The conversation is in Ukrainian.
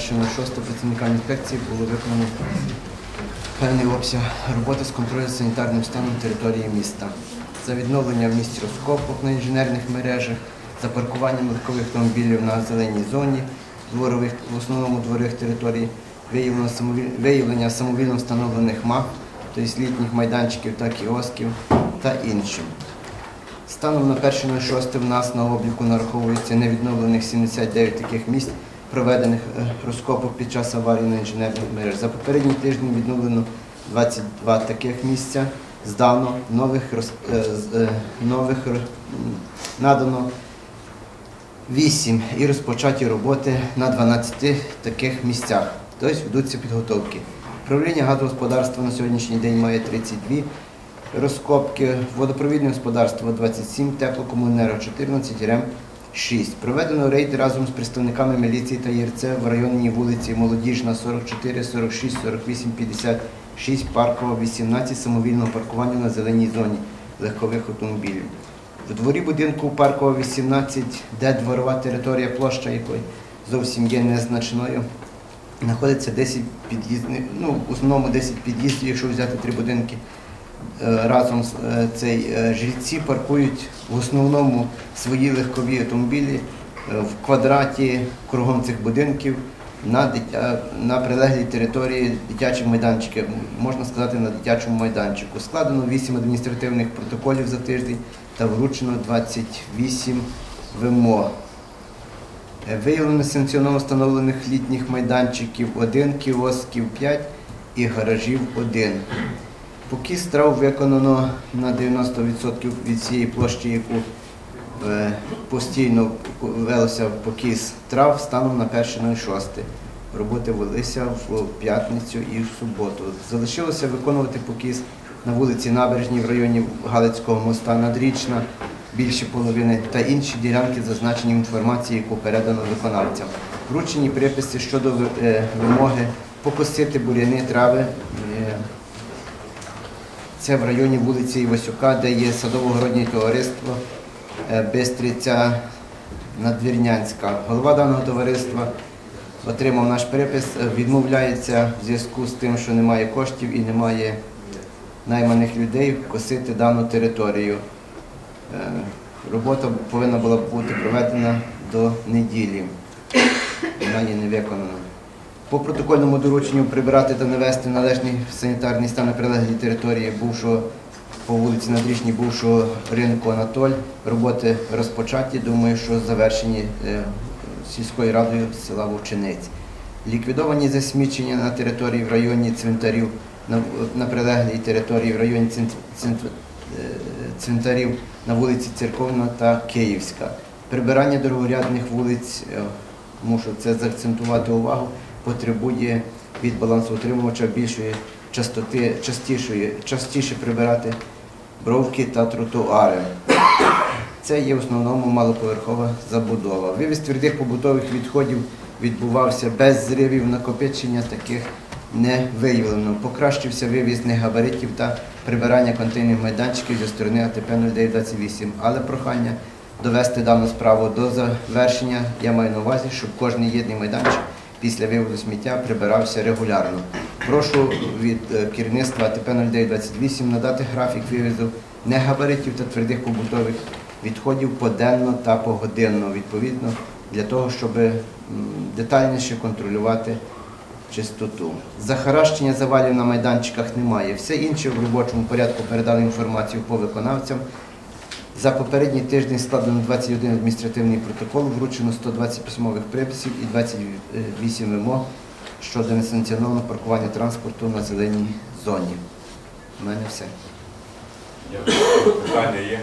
28.05 по 1.06 працівникам інспекції було виконано певний обсяг роботи з контролю санітарним станом території міста. За відновлення в місті розкопок на інженерних мережах, за паркуванням легкових автомобілів на зеленій зоні, дворових, в основному дворових територій, виявлення самовільно встановлених мап, тобто літніх майданчиків та кіосків та іншим. Станом на 1.06 в нас на обліку нараховується невідновлених 79 таких місць, проведених е, розкопок під час аварії на інженерних мереж. За попередній тиждень відновлено 22 таких місця. Здано нових, е, е, нових надано 8 і розпочаті роботи на 12 таких місцях. Тобто ведуться підготовки. Управління газогосподарства на сьогоднішній день має 32 розкопки, водопровідне господарство 27, теплокомуненерго 14, РЕМ 6. Проведено рейд разом з представниками міліції та ЄРЦ в районній вулиці Молодіжна 44, 46, 48, 56, Паркова 18, самовільного паркування на зеленій зоні легкових автомобілів. В дворі будинку Паркова 18, де дворова територія, площа якої зовсім є незначною, знаходиться 10 під'їздних, ну, в основному 10 під'їздів, якщо взяти три будинки. Е, Разом е, цей е, жильці паркують в основному свої легкові автомобілі в квадраті кругом цих будинків на, дитя, на прилеглій території дитячі майданчики, можна сказати, на дитячому майданчику. Складено 8 адміністративних протоколів за тиждень та вручено 28 вимог. Виявлено санкціоновано встановлених літніх майданчиків 1, кіосків 5 і гаражів 1. Покіс трав виконано на 90% від цієї площі, яку е, постійно велося покіс трав станом на 1.06. Роботи велися в п'ятницю і в суботу. Залишилося виконувати покіс на вулиці Набережній в районі Галицького моста Надрічна, більше половини та інші ділянки зазначені в інформації, яку передано виконавцям. Вручені приписи щодо е, вимоги покосити буряни трави. Це в районі вулиці Івасюка, де є садово-городнє товариство е, Бистриця Надвірнянська. Голова даного товариства отримав наш припис, е, відмовляється в зв'язку з тим, що немає коштів і немає найманих людей косити дану територію. Е, Робота повинна була бути проведена до неділі. Вона є не виконана. По протокольному дорученню прибирати та навести належний санітарний стан на прилеглій території бувшого по вулиці Надрічній бувшого ринку Анатоль. Роботи розпочаті. Думаю, що завершені е, сільською радою села Вовчинець. Ліквідовані засмічення на території в районі цвинтарів, на, прилеглій території в районі е, цвинтарів на вулиці Церковна та Київська. Прибирання дорогорядних вулиць, е, мушу це заакцентувати увагу, потребує від балансоутримувача більшої частоти, частішої, частіше прибирати бровки та тротуари. Це є в основному малоповерхова забудова. Вивіз твердих побутових відходів відбувався без зривів, накопичення таких не виявлено. Покращився вивіз негабаритів та прибирання контейнерних майданчиків зі сторони АТП 0928. Але прохання довести дану справу до завершення. Я маю на увазі, щоб кожен єдний майданчик після виводу сміття прибирався регулярно. Прошу від е, керівництва АТП 0928 надати графік вивізу негабаритів та твердих побутових відходів поденно та погодинно, відповідно, для того, щоб детальніше контролювати чистоту. Захаращення завалів на майданчиках немає. Все інше в робочому порядку передали інформацію по виконавцям. За попередній тиждень складено 21 адміністративний протокол, вручено 120 письмових приписів і 28 вимог щодо несанкціонованого паркування транспорту на зеленій зоні. У мене все. Питання є?